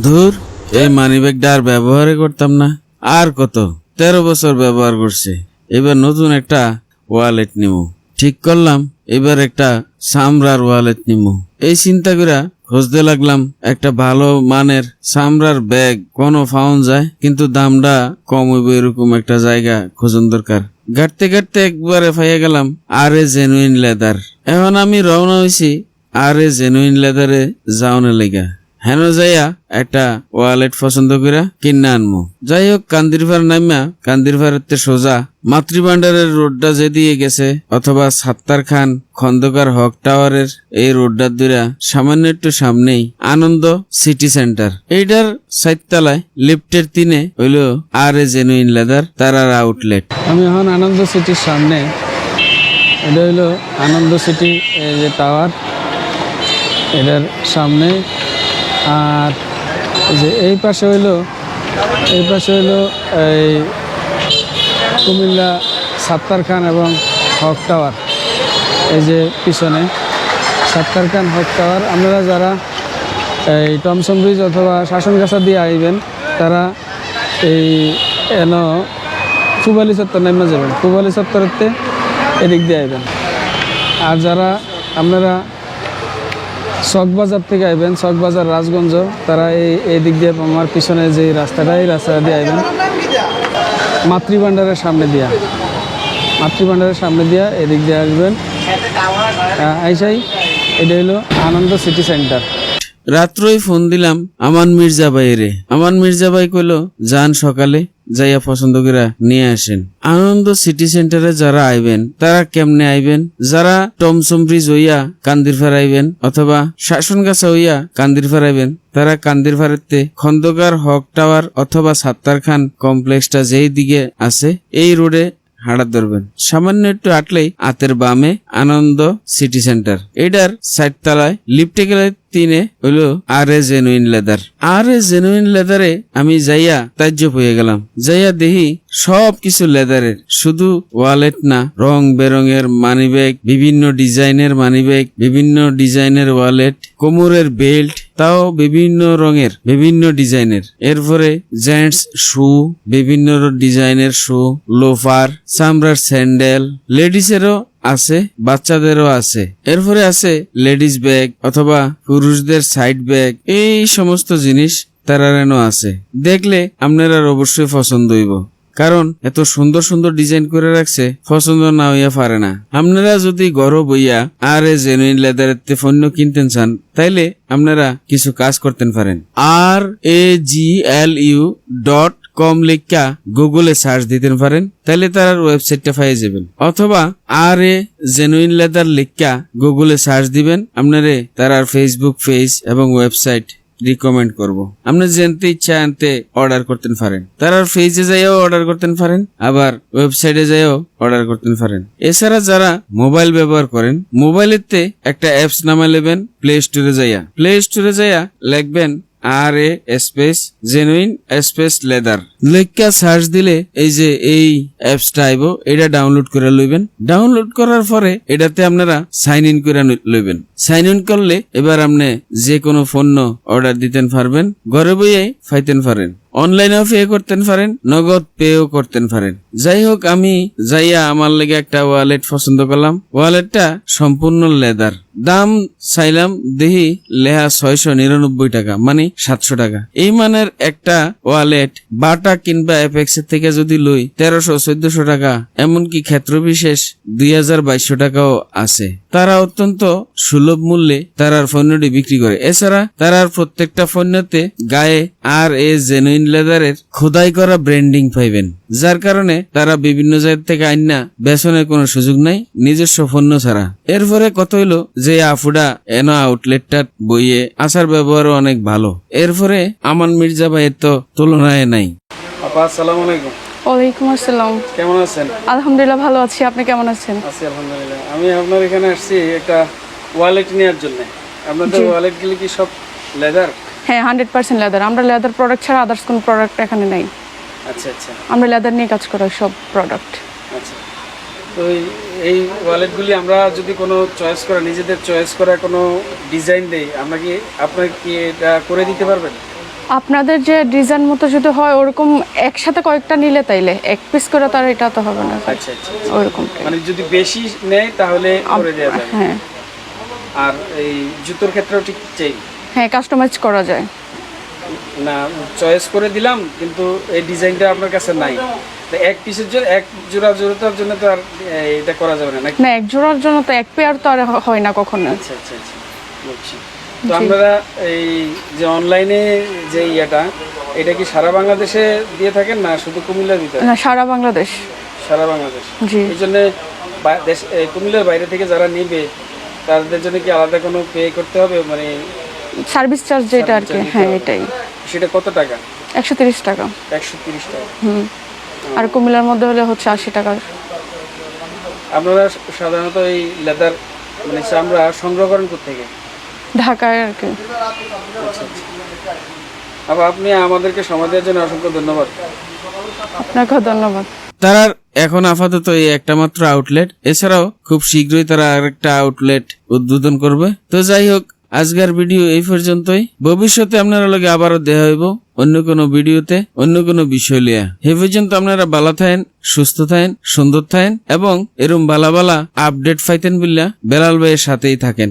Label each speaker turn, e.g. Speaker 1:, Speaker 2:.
Speaker 1: ধুর এই মানি ব্যাগটা আর ব্যবহারই করতাম না। আর কত? তেরো বছর ব্যবহার করছে। এবার নতুন একটা ওয়ালেট নিব ঠিক করলাম, এবার একটা সামরার ওয়ালেট নিব এই চিন্তা করে খুঁজতে লাগলাম, একটা ভালো মানের সামরার ব্যাগ কোনো পাওয়া যায়, কিন্তু দামটা কম হইব এরকম একটা জায়গা খোঁজন দরকার। গাড়তে গাড়তে একবারে পাইয়া গেলাম, আর এ জেনুইন লেদার এখন আমি রওনা হয়েছি আর এ জেনুইন লেদারে যাওয়ার লেগা। হেন যাইয়া একটা ওয়ালেট পছন্দ করে কিনে আনমু। যাই হোক কান্দিরভার নাইমা কান্দিরভারের সোজা। মাতৃভান্ডারের রোডটা যে দিয়ে গেছে, অথবা সাত্তার খান, খন্দকার হক টাওয়ারের এই রোডটা দুরা, সামান্য একটু সামনেই, আনন্দ সিটি সেন্টার। এইটার সাইততলায় লিফটের তিনে হইল আর এ জেনুইন লেদার তারার আউটলেট।
Speaker 2: আমি এখন আনন্দ সিটির সামনে। এটা হইল আনন্দ সিটি যে টাওয়ার। এটার সামনে আর যে এই পাশে হইল, এই পাশে হইল এই কুমিল্লা সাত্তার খান এবং হক টাওয়ার। এই যে পিছনে সাত্তার খান হক টাওয়ার, আপনারা যারা এই টমসম ব্রিজ অথবা শাসনগাছা দিয়ে আইবেন, তারা এই এন ফুবালি চত্বর নেমে যাবেন। ফুবালি চত্বরতে এদিক দিয়ে আইবেন। আর যারা আপনারা চকবাজার থেকে আইবেন, চকবাজার, রাজগঞ্জ, তারা এই এই দিক দিয়ে আমার পিছনে যে রাস্তাটা, এই রাস্তাটা দিয়ে আইবেন। মাতৃভাণ্ডারের সামনে দিয়া। মাতৃভাণ্ডারের সামনে দিয়া এদিক দিয়ে আসবেন। আইসাই, এটা হলো আনন্দ সিটি সেন্টার।
Speaker 1: রাত্রই ফোন দিলাম, আমান মির্জা ভাইরে আমান মির্জা ভাই কইলো, যান সকালে। যাইয়া পছন্দ করে নিয়ে আসেন। আনন্দ সিটি সেন্টারে যারা আইবেন, তারা কেমনে আইবেন? যারা টমসম ব্রিজ হইয়া কান্দির আইবেন, অথবা শাসন শাসনগাছা হইয়া কান্দির আইবেন, তারা কান্দির ফারেতে খন্দকার হক টাওয়ার অথবা সাত্তার খান কমপ্লেক্সটা যেই দিকে আছে, এই রোডে হাঁড়া ধরবেন। সামান্য একটু আটলেই আতের বামে আনন্দ সিটি সেন্টার এটার সাইড তলায় লিফটে গেলে তিনে হইল R A genuine leather R A genuine লেদারে আমি যাইয়া তাজ্জব হয়ে গেলাম। যাইয়া দেখি সব কিছু লেদারের শুধু ওয়ালেট না, রং বেরঙের মানিব্যাগ বিভিন্ন ডিজাইনের মানিব্যাগ বিভিন্ন ডিজাইনের ওয়ালেট কোমরের বেল্ট তাও বিভিন্ন রঙের, বিভিন্ন ডিজাইনের। এরপরে জেন্টস শু, বিভিন্ন ডিজাইনের শু, লোফার, চামড়ার স্যান্ডেল। লেডিসেরও আছে, বাচ্চাদেরও আছে। এরপরে আছে লেডিস ব্যাগ অথবা পুরুষদের সাইড ব্যাগ। এই সমস্ত জিনিস তারারেনও আছে। দেখলে আপনারা অবশ্যই পছন্দ হইব। কারণ এত সুন্দর সুন্দর ডিজাইন করে রাখছে, পছন্দ না হইয়া পারে না। আপনারা যদি গর্ব বইয়া আর এ জেনুইন লেদারের পণ্য কিনতেন চান, তাইলে আপনারা কিছু কাজ করতেন পারেন। আর এ জি এল ইউ ডট কম লিখা গুগলে সার্চ দিতে পারেন তাহলে তার ওয়েবসাইটটা পাই যাবেন। অথবা আর এ জেনুইন লেদার লিখা গুগলে সার্চ দিবেন, আপনারে তার ফেসবুক পেজ এবং ওয়েবসাইট রিকমেন্ড করব। আপনি জানতে ইচ্ছা আনতে অর্ডার করতেন পারেন। তারা পেজে যাইও অর্ডার করতেন পারেন, আবার ওয়েবসাইটে যাইও অর্ডার করতেন পারেন। এছাড়া যারা মোবাইল ব্যবহার করেন মোবাইলেতে একটা অ্যাপস নামা নেবেন প্লে স্টোরে যাইয়া। প্লে স্টোরে যাইয়া লিখবেন R A space genuine space leather লেখা সার্চ দিলে এই যে এই অ্যাপস আইব, এটা ডাউনলোড করে লইবেন। ডাউনলোড করার পরে এটাতে আপনারা সাইন ইন করে লইবেন। সাইন ইন করলে এবার আপনি যে কোনো পণ্য অর্ডার দিতেন পারবেন, ঘরে বইয়ে ফাইতেন পারেন। অনলাইনেও পে করতেন পারেন, নগদ পেও করতেন পারেন। যাই হোক, আমি যাইয়া আমার লেগে একটা ওয়ালেট পছন্দ করলাম। ওয়ালেটটা সম্পূর্ণ লেদার দাম চাইলাম দেহি লেহা ছয়শো নিরানব্বই টাকা মানে সাতশো টাকা। এই মানের একটা ওয়ালেট বাটা কিংবা এর থেকে যদি লই তেরোশো, চোদ্দশো টাকা, এমনকি ক্ষেত্র বিশেষ দুই হাজার বাইশশো টাকাও আছে। তারা অত্যন্ত সুলভ মূল্যে তারার পণ্যটি বিক্রি করে। এছাড়া তারার প্রত্যেকটা পণ্যতে গায়ে আর এ জেনুইন লেদারের খোদাই করা ব্র্যান্ডিং পাইবেন, যার কারণে তারা বিভিন্ন জায়গা থেকে আইনা বেসনের কোনো সুযোগ নাই, নিজস্ব পণ্য ছাড়া। এরপরে কত হইল যে আফুডা এন আউটলেটটা বইয়ে আসার ব্যবহারও অনেক ভালো। এরপরে আমান মির্জা ভাইয়ের তো তুলনায় নাই।
Speaker 2: আপা, আসসালামু আলাইকুম।
Speaker 3: ওয়ালাইকুম আসসালাম।
Speaker 2: কেমন আছেন?
Speaker 3: আলহামদুলিল্লাহ ভালো আছি। আপনি কেমন আছেন?
Speaker 2: আছি আলহামদুলিল্লাহ। আমি আপনার এখানে আসছি একটা ওয়ালেট নেওয়ার জন্য। আপনাদের ওয়ালেটগুলি কি সব লেদার
Speaker 3: হ্যাঁ হান্ড্রেড পার্সেন্ট লেদার আমরা লেদার প্রোডাক্ট ছাড়া আদার্স কোনো প্রোডাক্ট এখানে নাই।
Speaker 2: আচ্ছা আচ্ছা।
Speaker 3: আমরা লেদার নিয়ে কাজ করি সব প্রোডাক্ট
Speaker 2: আচ্ছা। তো এই- এই ওয়ালেটগুলি আমরা যদি কোনো চয়েস করা নিজেদের চয়েস করা কোনো ডিজাইন দেই আমরা কি আপনার কি এটা করে দিতে পারবেন?
Speaker 3: আপনাদের যে ডিজাইন মতো যদি হয় ওরকম একসাথে কয়েকটা নিলে তাইলে? এক পিস করে তার এটা তো হবে না
Speaker 2: আচ্ছা আচ্ছা
Speaker 3: ওরকম
Speaker 2: মানে যদি বেশি নেয় তাহলে করে দেওয়া যাবে।
Speaker 3: হ্যাঁ।
Speaker 2: আর এই জুতোর ক্ষেত্রেও ঠিক চাই
Speaker 3: হ্যাঁ কাস্টমাইজ করা যায়।
Speaker 2: না চয়েস করে দিলাম কিন্তু এই ডিজাইনটা আপনার কাছে নাই। তো এক পিসের জন্য এক জোড়া জোড়াটার জন্য তো আর এটা করা যাবে না
Speaker 3: না এক জোড়ার জন্য তো এক পেয়ার তো আর হয় না কখনো।
Speaker 2: আচ্ছা আচ্ছা আচ্ছা। বুঝছি। তো আপনারা এই যে অনলাইনে যে ইয়েটা এটা কি সারা বাংলাদেশে দিয়ে থাকেন না শুধু কুমিল্লার ভিতরে
Speaker 3: না সারা বাংলাদেশ।
Speaker 2: সারা বাংলাদেশ।
Speaker 3: জি।
Speaker 2: এই জন্য কুমিল্লার বাইরে থেকে যারা নেবে তাদের জন্য কি আলাদা কোনো পে করতে হবে? মানে
Speaker 3: সার্ভিস চার্জ যেটা আর কি হ্যাঁ এটাই।
Speaker 2: সেটা কত টাকা?
Speaker 3: একশো তিরিশ টাকা।
Speaker 2: একশো তিরিশ টাকা।
Speaker 3: হুম। আর কুমিল্লার মধ্যে হলে হচ্ছে আশি টাকা
Speaker 2: আপনারা সাধারণত এই লেদার মানে চামড়া সংগ্রহ করেন থেকে
Speaker 3: ঢাকায় আর কি।
Speaker 2: আবার আপনি আমাদেরকে সময় দেওয়ার জন্য অসংখ্য ধন্যবাদ।
Speaker 3: আপনাকেও ধন্যবাদ।
Speaker 1: তারা এখন আপাতত এই একটা মাত্র আউটলেট এছাড়াও খুব শীঘ্রই তারা আরেকটা আউটলেট উদ্বোধন করবে। তো যাই হোক আজকের ভিডিও এই পর্যন্তই। ভবিষ্যতে আপনারা লগে আবারও দেখা হইব অন্য কোনো ভিডিওতে অন্য কোনো বিষয় লিয়া। হে পর্যন্ত আপনারা ভালো থাকেন সুস্থ থাকেন সুন্দর থাকেন এবং এরম বালা বালা আপডেট পাইতেন বিল্লা বেলাল ভাইয়ের সাথেই থাকেন।